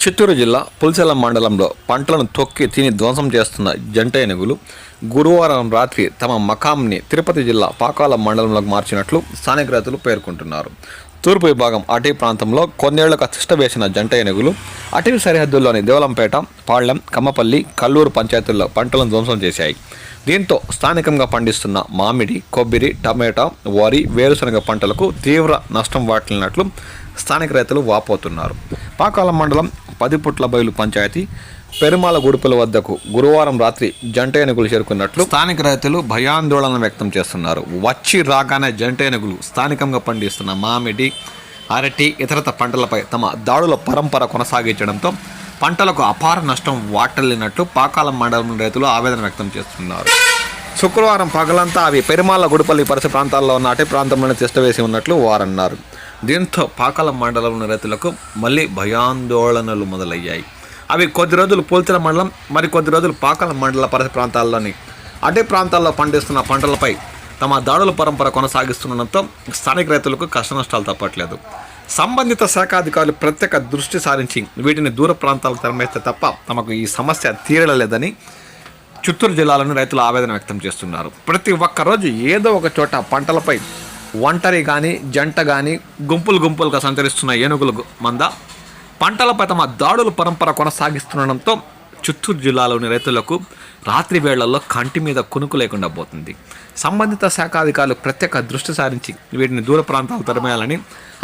చిత్తూరు జిల్లా పులిసెల మండలంలో పంటలను తొక్కి తిని ధ్వంసం చేస్తున్న జంట ఏనుగులు గురువారం రాత్రి తమ మకాంని తిరుపతి జిల్లా పాకాల మండలంలోకి మార్చినట్లు స్థానిక రైతులు పేర్కొంటున్నారు. తూర్పు విభాగం అటవీ ప్రాంతంలో కొన్నేళ్ళకు అతిష్ట వేసిన జంట ఏనుగులు అటవీ సరిహద్దుల్లోని దేవలంపేట పాళ్ళెం కమ్మపల్లి కల్లూరు పంచాయతీల్లో పంటలను ధ్వంసం చేశాయి. దీంతో స్థానికంగా పండిస్తున్న మామిడి కొబ్బరి టమాటా వరి వేరుశనగ పంటలకు తీవ్ర నష్టం వాటిల్లినట్లు స్థానిక రైతులు వాపోతున్నారు. పాకాల మండలం పదిపుట్ల బయలు పంచాయతీ పెరుమాల గుడిపల వద్దకు గురువారం రాత్రి జంట ఏనుగులు చేరుకున్నట్లు స్థానిక రైతులు భయాందోళన వ్యక్తం చేస్తున్నారు. వచ్చి రాగానే జంట ఏనుగులు స్థానికంగా పండిస్తున్న మామిడి అరటి ఇతరత పంటలపై తమ దాడుల పరంపర కొనసాగించడంతో పంటలకు అపార నష్టం వాటల్లినట్టు పాకాల మండలం రైతులు ఆవేదన వ్యక్తం చేస్తున్నారు. శుక్రవారం పగలంతా అవి పెరుమాల గుడిపల్లి పరిసర ప్రాంతాల్లో ఉన్న అటవీ ప్రాంతంలోనే తిష్టవేసి ఉన్నట్లు వారన్నారు. దీంతో పాకాల మండలం రైతులకు మళ్ళీ భయాందోళనలు మొదలయ్యాయి. అవి కొద్ది రోజులు పోల్చిన మండలం మరి కొద్ది రోజులు పాకాల మండల పరిసర ప్రాంతాల్లోని అటవీ ప్రాంతాల్లో పండిస్తున్న పంటలపై తమ దాడుల పరంపర కొనసాగిస్తుండటంతో స్థానిక రైతులకు కష్ట నష్టాలు తప్పట్లేదు. సంబంధిత శాఖ అధికారులు ప్రత్యేక దృష్టి సారించి వీటిని దూర ప్రాంతాలకు తరమేస్తే తప్ప తమకు ఈ సమస్య తీరలేదని చిత్తూరు జిల్లాలోని రైతులు ఆవేదన వ్యక్తం చేస్తున్నారు. ప్రతి ఒక్కరోజు ఏదో ఒక చోట పంటలపై ఒంటరి కానీ జంట కానీ గుంపులు గుంపులుగా సంచరిస్తున్న ఏనుగుల మంద. పంటలపై తమ దాడుల పరంపర కొనసాగిస్తుండడంతో చిత్తూరు జిల్లాలోని రైతులకు రాత్రి వేళల్లో కంటి మీద కునుకు లేకుండా పోతుంది. సంబంధిత శాఖ అధికారులు ప్రత్యేక దృష్టి సారించి వీటిని దూర ప్రాంతాలు తరిమేయాలని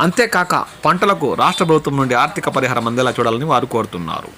అంతేకాక పంటలకు రాష్ట్ర ప్రభుత్వం నుండి ఆర్థిక పరిహారం అందేలా చూడాలని వారు కోరుతున్నారు.